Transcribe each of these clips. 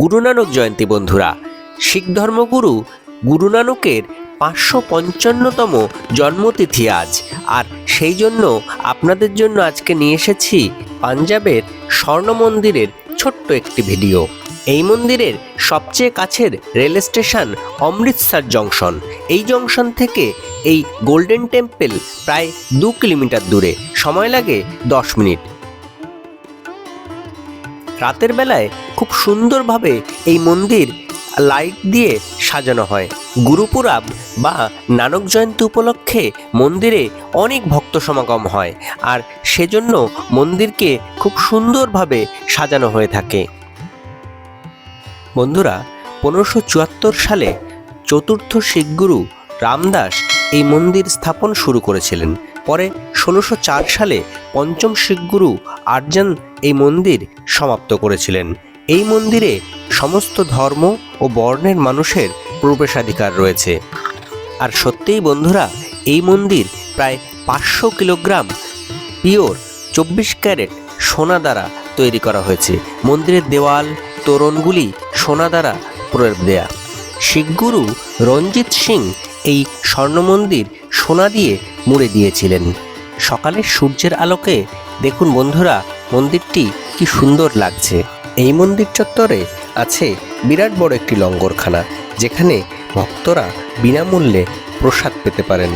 গুরু নানক জয়ন্তী বন্ধুরা। শিখ ধর্মগুরু গুরু নানকের পাঁচশো পঞ্চান্নতম জন্মতিথি আজ। আর সেই জন্য আপনাদের জন্য আজকে নিয়ে এসেছি পাঞ্জাবের স্বর্ণ মন্দিরের ছোট্ট একটি ভিডিও। এই মন্দিরের সবচেয়ে কাছের রেল স্টেশন অমৃতসর জংশন। এই জংশন থেকে এই গোল্ডেন টেম্পল প্রায় দু কিলোমিটার দূরে। সময় লাগে দশ মিনিট। রাতের বেলায় খুব সুন্দরভাবে এই মন্দির লাইট দিয়ে সাজানো হয়। গুরুপুরাব বা নানক জয়ন্তী উপলক্ষে মন্দিরে অনেক ভক্ত সমাগম হয় আর সেজন্য মন্দিরকে খুব সুন্দরভাবে সাজানো হয়ে থাকে। বন্ধুরা, পনেরোশো চুয়াত্তর সালে চতুর্থ শিখগুরু রামদাস এই মন্দির স্থাপন শুরু করেছিলেন। পরে ষোলোশো সালে পঞ্চম শিখগুরু আর্জন এই মন্দির সমাপ্ত করেছিলেন। এই মন্দিরে সমস্ত ধর্ম ও বর্ণের মানুষের প্রবেশাধিকার রয়েছে। আর সত্যিই বন্ধুরা, এই মন্দির প্রায় পাঁচশো কিলোগ্রাম পিওর চব্বিশ ক্যারেট সোনা দ্বারা তৈরি করা হয়েছে। মন্দিরের দেওয়াল, তোরণগুলি সোনা দ্বারা প্রয়োগ দেয়া। শিখগুরু রঞ্জিত সিং এই স্বর্ণ মন্দির সোনা দিয়ে মুড়ে দিয়েছিলেন। সকালে সূর্যের আলোকে। দেখুন বন্ধুরা, মন্দিরটি কি সুন্দর লাগছে। এই মন্দির চত্বরে আছে বিরাট বড় একটি লঙ্গরখানা, যেখানে ভক্তরা বিনামূল্যে প্রসাদ পেতে পারেন।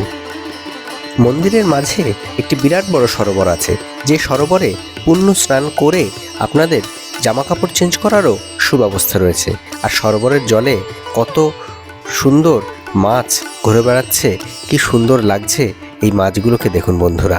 মন্দিরের মাঝে একটি বিরাট বড় সরোবর আছে, যে সরোবরে পুণ্য স্নান করে আপনাদের জামা কাপড় চেঞ্জ করারও সুব্যবস্থা রয়েছে। আর সরোবরের জলে কত সুন্দর মাছ ঘুরে বেড়াচ্ছে, কি সুন্দর লাগছে এই মাছগুলোকে দেখুন বন্ধুরা।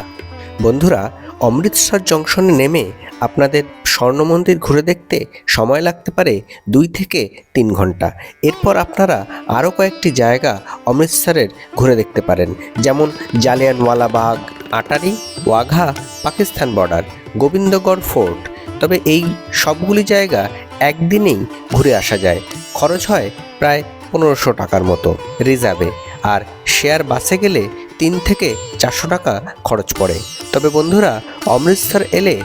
বন্ধুরা, অমৃতসর জংশনে নেমে আপনাদের স্বর্ণ মন্দির ঘুরে দেখতে সময় লাগতে পারে দুই থেকে তিন ঘণ্টা। এরপর আপনারা আরও কয়েকটি জায়গা অমৃতসরের ঘুরে দেখতে পারেন। যেমন জালিয়ানওয়ালাবাগ আটারি, ওয়াঘা, পাকিস্তান বর্ডার, গোবিন্দগড় ফোর্ট। তবে এই সবগুলি জায়গা একদিনেই ঘুরে আসা যায়। খরচ হয় প্রায় পনেরোশো টাকার মতো রিজার্ভে। আর শেয়ার বাসে গেলে তিন থেকে চারশো টাকা খরচ পড়ে। তবে বন্ধুরা, অমৃতসর এলে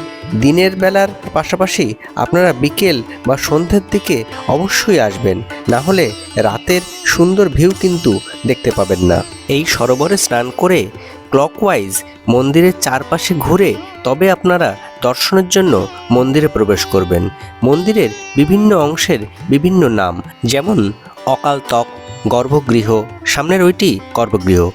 দিনের বেলার পাশাপাশি আপনারা বিকেল বা সন্ধ্যের দিকে অবশ্যই আসবেন। না হলে রাতের সুন্দর ভিউ কিন্তু দেখতে পাবেন না। এই সরোবরে স্নান করে ক্লকওয়াইজ মন্দিরের চারপাশে ঘুরে তবে আপনারা দর্শনের জন্য মন্দিরে প্রবেশ করবেন। মন্দিরের বিভিন্ন অংশের বিভিন্ন নাম, যেমন অকাল তক গর্ভগৃহ, সামনের ওইটি গর্ভগৃহ।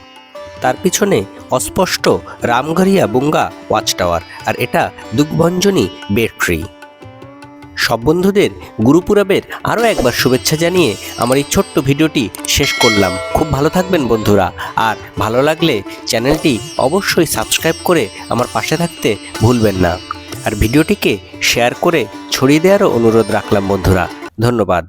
তার পিছনে অস্পষ্ট রামঘরিয়া বুঙ্গা ওয়াচ টাওয়ার, আর এটা দুগ্ভঞ্জনী বেড ট্রি। সব বন্ধুদের গুরুপুরাবের আরও একবার শুভেচ্ছা জানিয়ে আমার এই ছোট্ট ভিডিওটি শেষ করলাম। খুব ভালো থাকবেন বন্ধুরা, আর ভালো লাগলে চ্যানেলটি অবশ্যই সাবস্ক্রাইব করে আমার পাশে থাকতে ভুলবেন না। আর ভিডিওটিকে শেয়ার করে ছড়িয়ে দেওয়ারও অনুরোধ রাখলাম বন্ধুরা। ধন্যবাদ।